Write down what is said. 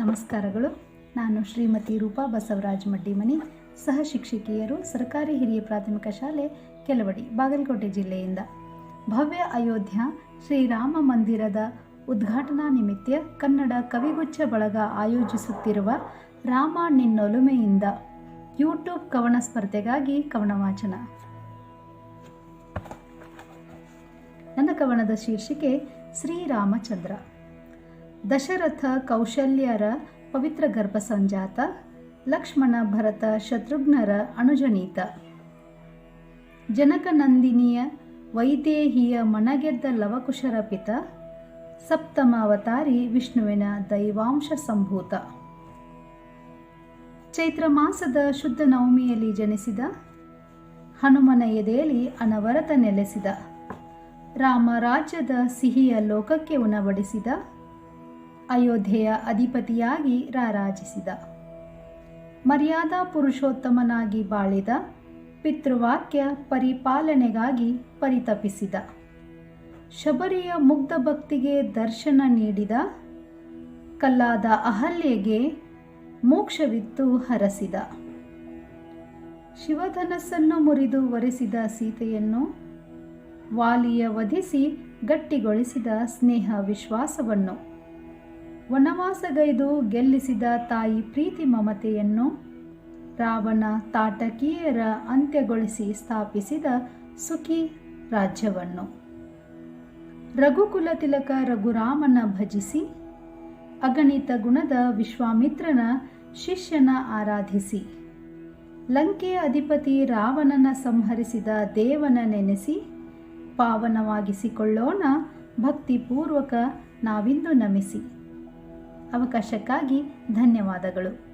ನಮಸ್ಕಾರಗಳು. ನಾನು ಶ್ರೀಮತಿ ರೂಪಾ ಬಸವರಾಜ್ ಮಡ್ಡಿಮನಿ, ಸಹ ಶಿಕ್ಷಕಿಯರು, ಸರ್ಕಾರಿ ಹಿರಿಯ ಪ್ರಾಥಮಿಕ ಶಾಲೆ, ಕೆಲವಡಿ, ಬಾಗಲಕೋಟೆ ಜಿಲ್ಲೆಯಿಂದ. ಭವ್ಯ ಅಯೋಧ್ಯ ಶ್ರೀರಾಮ ಮಂದಿರದ ಉದ್ಘಾಟನಾ ನಿಮಿತ್ತ ಕನ್ನಡ ಕವಿಗುಚ್ಛ ಬಳಗ ಆಯೋಜಿಸುತ್ತಿರುವ ರಾಮ ನಿನ್ನೊಲುಮೆಯಿಂದ ಯೂಟ್ಯೂಬ್ ಕವನ ಸ್ಪರ್ಧೆಗಾಗಿ ಕವನ ವಾಚನ ನನ್ನ ಕವನದ ಶೀರ್ಷಿಕೆ ಶ್ರೀರಾಮಚಂದ್ರ. ದಶರಥ ಕೌಶಲ್ಯರ ಪವಿತ್ರ ಗರ್ಭ ಸಂಜಾತ, ಲಕ್ಷ್ಮಣ ಭರತ ಶತ್ರುಘ್ನರ ಅಣುಜನೀತ. ಜನಕನಂದಿನಿಯ ವೈದೇಹಿಯ ಮನಗೆದ್ದ ಲವಕುಶರ ಪಿತ, ಸಪ್ತಮ ಅವತಾರಿ ವಿಷ್ಣುವಿನ ದೈವಾಂಶ ಸಂಭೂತ. ಚೈತ್ರ ಮಾಸದ ಶುದ್ಧ ನವಮಿಯಲ್ಲಿ ಜನಿಸಿದ, ಹನುಮನ ಎದೆಯಲ್ಲಿ ಅನವರತ ನೆಲೆಸಿದ, ರಾಮ ರಾಜ್ಯದ ಸಿಹಿಯ ಲೋಕಕ್ಕೆ ಉಣಬಡಿಸಿದ ಅಯೋಧ್ಯೆಯ ಅಧಿಪತಿಯಾಗಿ ರಾರಾಜಿಸಿದ. ಮರ್ಯಾದಾ ಪುರುಷೋತ್ತಮನಾಗಿ ಬಾಳಿದ, ಪಿತೃವಾಕ್ಯ ಪರಿಪಾಲನೆಗಾಗಿ ಪರಿತಪಿಸಿದ. ಶಬರಿಯ ಮುಗ್ಧ ಭಕ್ತಿಗೆ ದರ್ಶನ ನೀಡಿದ, ಕಲ್ಲಾದ ಅಹಲ್ಯೆಗೆ ಮೋಕ್ಷವಿತ್ತು ಹರಸಿದ. ಶಿವಧನಸ್ಸನ್ನು ಮುರಿದು ಒರೆಸಿದ ಸೀತೆಯನ್ನು ವಾಲಿಯ ವಧಿಸಿ ಗಟ್ಟಿಗೊಳಿಸಿದ ಸ್ನೇಹ ವಿಶ್ವಾಸವನ್ನು ವನವಾಸಗೈದು ಗೆಲ್ಲಿಸಿದ ತಾಯಿ ಪ್ರೀತಿ ಮಮತೆಯನ್ನು ರಾವಣ ತಾಟಕೀಯರ ಅಂತ್ಯಗೊಳಿಸಿ ಸ್ಥಾಪಿಸಿದ ಸುಖಿ ರಾಜ್ಯವನ್ನು. ರಘುಕುಲ ತಿಲಕ ರಘುರಾಮನ ಭಜಿಸಿ, ಅಗಣಿತ ಗುಣದ ವಿಶ್ವಾಮಿತ್ರನ ಶಿಷ್ಯನ ಆರಾಧಿಸಿ, ಲಂಕೆಯ ಅಧಿಪತಿ ರಾವಣನ ಸಂಹರಿಸಿದ ದೇವನ ನೆನೆಸಿ, ಪಾವನವಾಗಿಸಿಕೊಳ್ಳೋಣ ಭಕ್ತಿಪೂರ್ವಕ ನಾವಿಂದು ನಮಿಸಿ. ಅವಕಾಶಕ್ಕಾಗಿ ಧನ್ಯವಾದಗಳು.